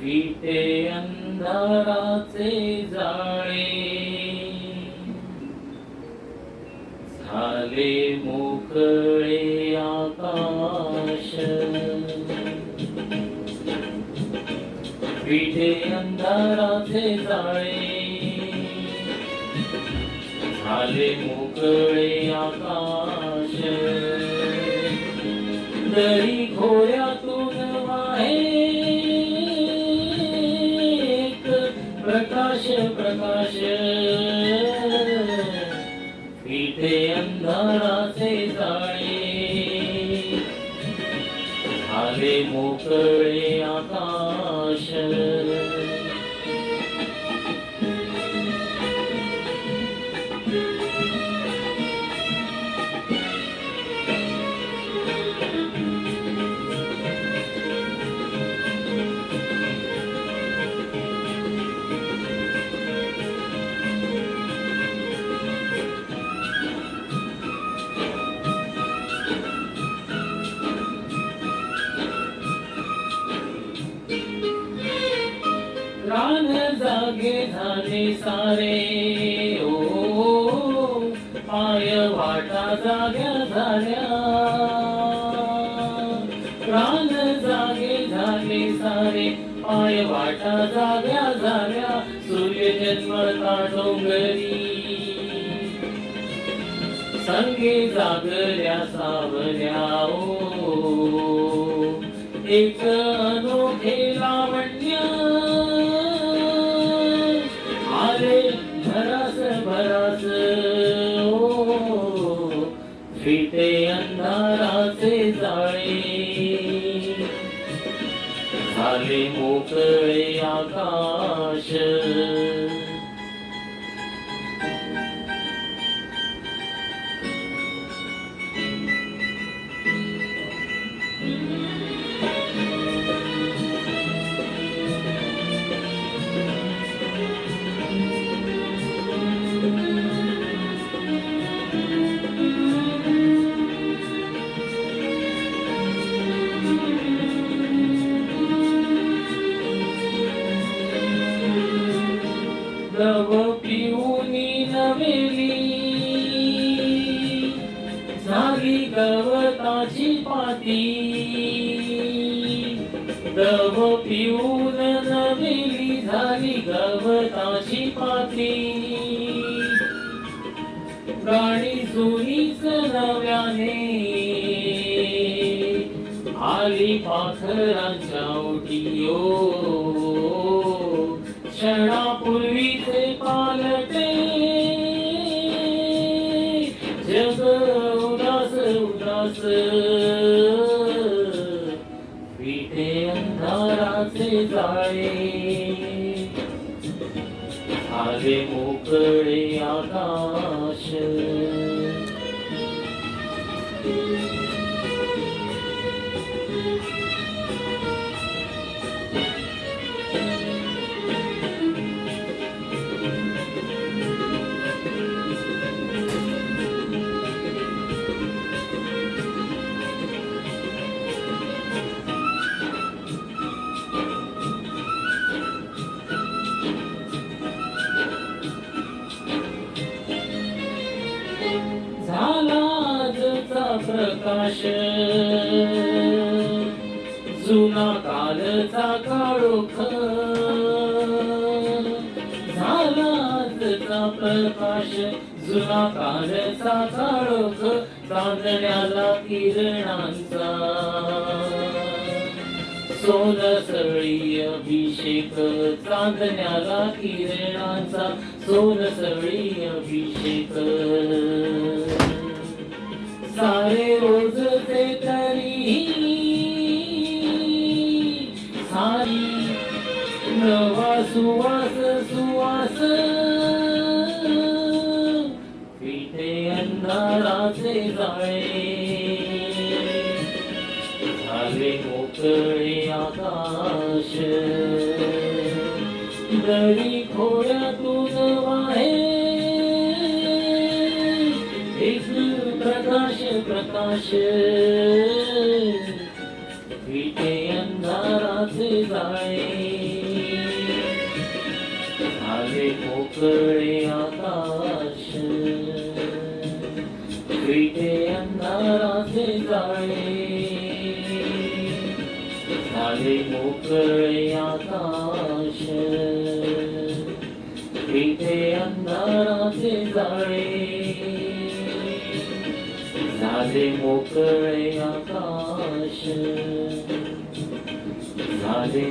विटे अंधाराचे जाळे. झाले मोकळे आकाश. विटे अंधाराचे जाळे. झाले मोकळे आकाश. दरी खोऱ्यातून प्रकाश प्रकाश फिटे अंधाराचे जाळे झाले मोकळे आकाश लागे झाले सारे. ओ पाय वाटा जाग्या झाल्या. प्राण जागे झाले सारे. पाय वाटा जाग्या झाल्या. सूर्य जन्मता डोंगरी? संगे जागल्या सावल्या. ओ एक अनोखे अंधाराचे जाळे झाले मोकळे आकाश गवताची पाती. दव पिऊन नवेली झाली गवताची पाती. गाणी जुनीच नव्याने. आली पाखरांच्या ओटियो. क्षणापूर्वीचे पालटे उदास विटे अंधाराचे जाळे. आले मोकळे आकाश. झाला प्रकाश. जुना कालचा काळोख झाला प्रकाश. जुना कालचा काळोख चांदण्याला किरणांचा. सोनसळी अभिषेक चांदण्याला किरणांचा सोनसळी अभिषेक. सारे रोज ते तरी सारी नवा सुवास सुवास. पिठे अंधाराचे जाळे. आकाश. दरी खोऱ्यातून वाहे. एक प्रकाश प्रकाश. विटे अंधाराचे जाळे. झाले मोकळे आकाश. विटे अंधाराचे जाळे. मोकळे आकाश विटे अंधाराचे जाळे झाले मोकळे आकाश झाले